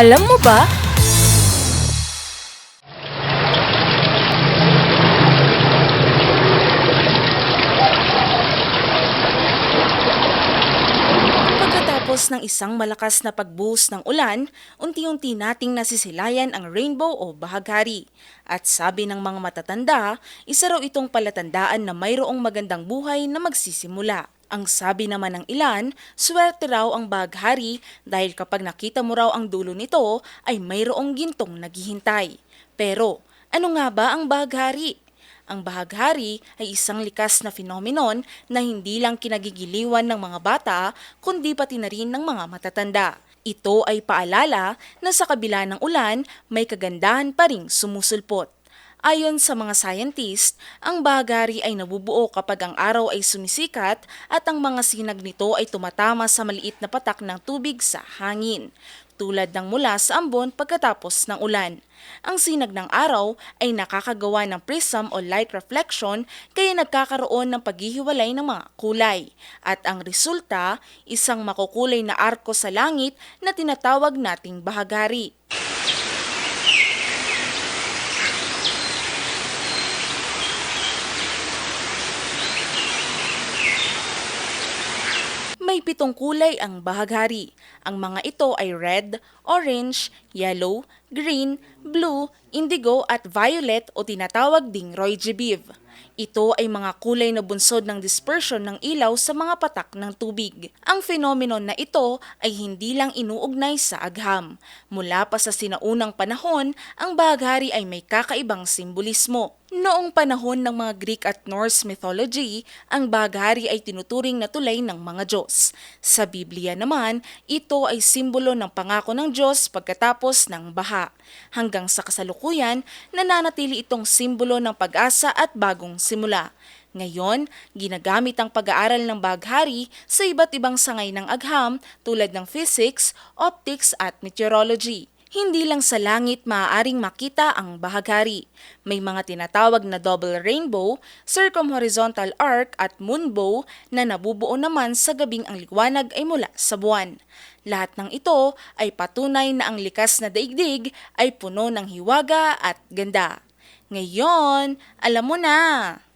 Alam mo ba? Pagkatapos ng isang malakas na pagbuhos ng ulan, unti-unti nating nasisilayan ang rainbow o bahaghari. At sabi ng mga matatanda, isa raw itong palatandaan na mayroong magandang buhay na magsisimula. Ang sabi naman ng ilan, swerte raw ang bahaghari dahil kapag nakita mo raw ang dulo nito ay mayroong gintong naghihintay. Pero ano nga ba ang bahaghari? Ang bahaghari ay isang likas na phenomenon na hindi lang kinagigiliwan ng mga bata, kundi pati na rin ng mga matatanda. Ito ay paalala na sa kabila ng ulan, may kagandahan pa ring sumusulpot. Ayon sa mga scientist, ang bahaghari ay nabubuo kapag ang araw ay sumisikat at ang mga sinag nito ay tumatama sa maliit na patak ng tubig sa hangin, tulad ng mula sa ambon pagkatapos ng ulan. Ang sinag ng araw ay nakakagawa ng prism o light reflection kaya nagkakaroon ng paghihiwalay ng mga kulay. At ang resulta, isang makukulay na arko sa langit na tinatawag nating bahagari. May pitong kulay ang bahaghari. Ang mga ito ay red, orange, yellow, green, blue, indigo at violet o tinatawag ding Roy-G-Biv. Ito ay mga kulay na bunsod ng dispersion ng ilaw sa mga patak ng tubig. Ang phenomenon na ito ay hindi lang inuugnay sa agham. Mula pa sa sinaunang panahon, ang bahaghari ay may kakaibang simbolismo. Noong panahon ng mga Greek at Norse mythology, ang bahaghari ay tinuturing na tulay ng mga Diyos. Sa Biblia naman, ito ay simbolo ng pangako ng Diyos pagkatapos ng baha. Hanggang sa kasalukuyan, nananatili itong simbolo ng pag-asa at bagong simula. Ngayon, ginagamit ang pag-aaral ng baghari sa iba't ibang sangay ng agham tulad ng physics, optics at meteorology. Hindi lang sa langit maaaring makita ang bahaghari. May mga tinatawag na double rainbow, circumhorizontal arc at moonbow na nabubuo naman sa gabing ang liwanag ay mula sa buwan. Lahat ng ito ay patunay na ang likas na daigdig ay puno ng hiwaga at ganda. Ngayon, alam mo na!